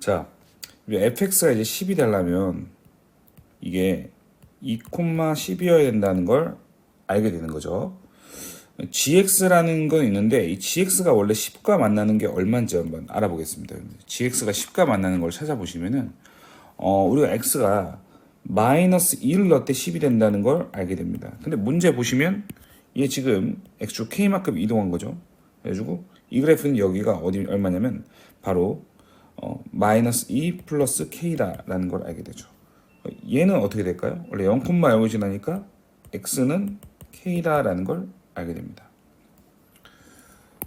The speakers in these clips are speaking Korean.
자, fx가 이제 10이 되려면 이게 2,10이어야 된다는 걸 알게 되는 거죠. gx라는 건 있는데 이 gx가 원래 10과 만나는 게 얼마인지 한번 알아보겠습니다. gx가 10과 만나는 걸 찾아보시면은 어, 우리가 x가 마이너스 2를 넣을 때 10이 된다는 걸 알게 됩니다. 근데 문제 보시면 이게 지금 x축 k만큼 이동한 거죠. 그래가지고 이 그래프는 여기가 어디 얼마냐면 바로 어, 마이너스 2 플러스 k다라는 걸 알게 되죠. 어, 얘는 어떻게 될까요? 원래 0,0을 지나니까 x는 k다라는 걸 알게 됩니다.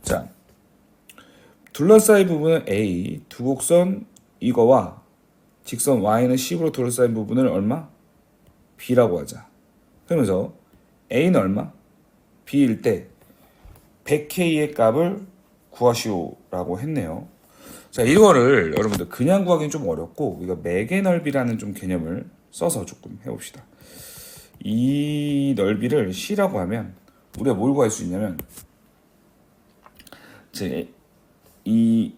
자, 둘러싸인 부분은 a, 두 곡선 이거와 직선 y는 10으로 둘러싸인 부분을 얼마? b라고 하자. 그러면서 a는 얼마? b일 때 100k의 값을 구하시오라고 했네요. 자, 이거를 여러분들 그냥 구하기는 좀 어렵고 우리가 매개 넓이라는 좀 개념을 써서 조금 해봅시다. 이 넓이를 c라고 하면 우리가 뭘 구할 수 있냐면 제이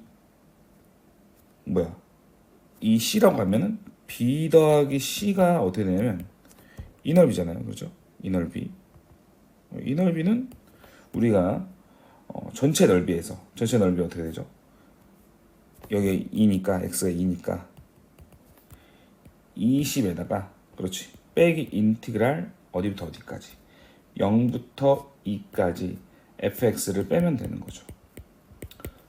뭐야 이 c라고 하면은 b 더하기 c가 어떻게 되냐면 이 넓이잖아요, 그렇죠? 이 넓이 이 넓이는 우리가 어, 전체 넓이에서 전체 넓이 어떻게 되죠? 여기 2니까 x가 2니까 20에다가 그렇지 빼기 인티그랄 어디부터 어디까지 0부터 2까지 fx를 빼면 되는 거죠.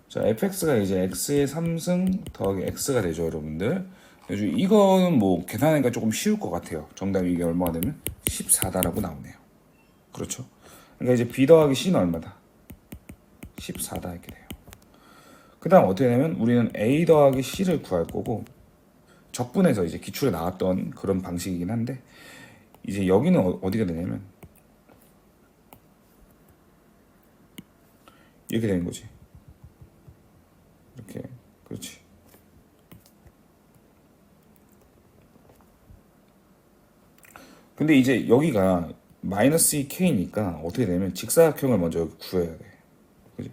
자 fx가 이제 x의 3승 더하기 x가 되죠 여러분들. 이거는 뭐 계산하기가 조금 쉬울 것 같아요. 정답이 이게 얼마가 되면 14다라고 나오네요. 그렇죠. 그러니까 이제 b 더하기 c는 얼마다? 14다 이렇게 돼요. 그 다음 어떻게 되냐면 우리는 a 더하기 c를 구할 거고 적분에서 이제 기출에 나왔던 그런 방식이긴 한데 이제 여기는 어- 어디가 되냐면 이렇게 되는 거지. 이렇게 그렇지. 근데 이제 여기가 마이너스 2k니까 어떻게 되냐면 직사각형을 먼저 구해야 돼. 그지?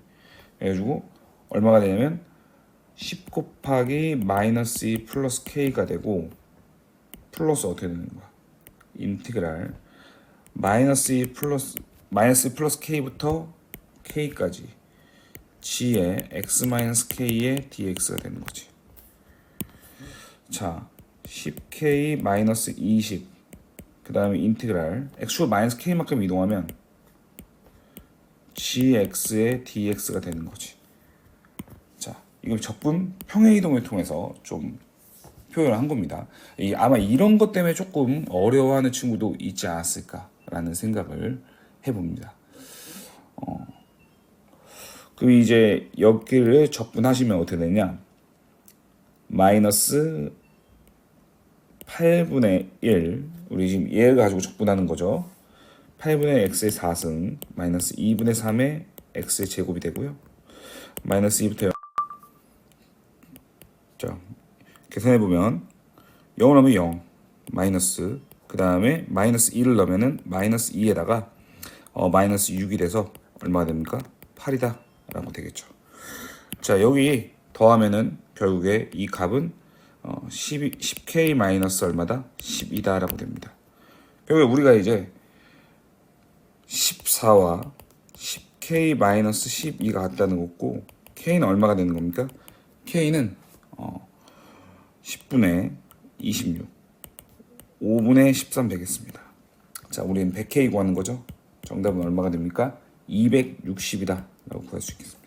그래가지고 얼마가 되냐면 10 곱하기 마이너스 2 플러스 k가 되고 플러스 어떻게 되는 거야? 인티그랄 마이너스 2 플러스 마이너스 2 플러스 k부터 k까지 g의 x 마이너스 k의 dx가 되는 거지. 자, 10k 마이너스 20. 그 다음에 인티그랄 x축 마이너스 k만큼 이동하면 gx의 dx가 되는 거지. 자, 이걸 적분 평행 이동을 통해서 좀 표현을 한 겁니다. 이, 아마 이런 것 때문에 조금 어려워하는 친구도 있지 않았을까라는 생각을 해봅니다. 어, 그 이제 여기를 적분하시면 어떻게 되냐? 마이너스 8분의 1 우리 지금 얘를 가지고 적분하는 거죠. 8분의 x의 4승 마이너스 2분의 3의 x의 제곱이 되고요. 마이너스 2부터 0. 자 계산해 보면 0을 넣으면 0 마이너스 그 다음에 마이너스 2를 넣으면은 마이너스 2에다가 어, 마이너스 6이 돼서 얼마가 됩니까? 8이다 라고 되겠죠. 자 여기 더하면은 결국에 이 값은 어, 12, 10k 마이너스 얼마다? 12다라고 됩니다. 결국에 우리가 이제 14와 10k 마이너스 12가 같다는 거고 k는 얼마가 되는 겁니까? k는 어, 10분의 26 5분의 13 되겠습니다. 자, 우리는 100k 구하는 거죠. 정답은 얼마가 됩니까? 260이다 라고 구할 수 있겠습니다.